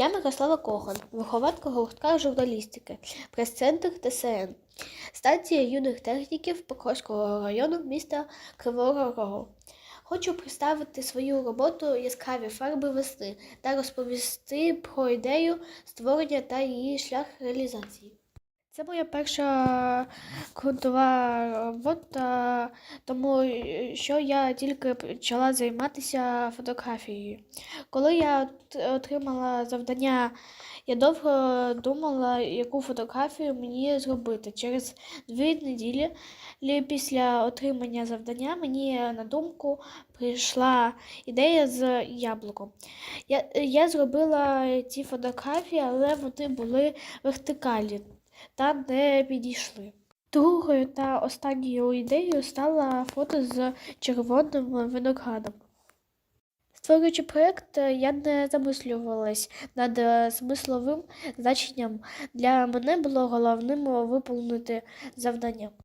Я Мирослава Коган, вихованка гуртка журналістики, прес-центр ТСН, станція юних техніків Покровського району міста Кривого Рогу. Хочу представити свою роботу яскраві фарби весни та розповісти про ідею створення та її шлях реалізації. Це моя перша ґрунтова робота, тому е, що я тільки почала займатися фотографією. Коли я отримала завдання, я довго думала, яку фотографію мені зробити. Через дві неділі після отримання завдання мені на думку прийшла ідея з яблуком. Я, я зробила ці фотографії, але вони були вертикальні та не підійшли. Другою та останньою ідеєю стало фото з червоним виноградом. Створюючи проєкт, я не замислювалась над смисловим значенням. Для мене було головним виповнити завдання.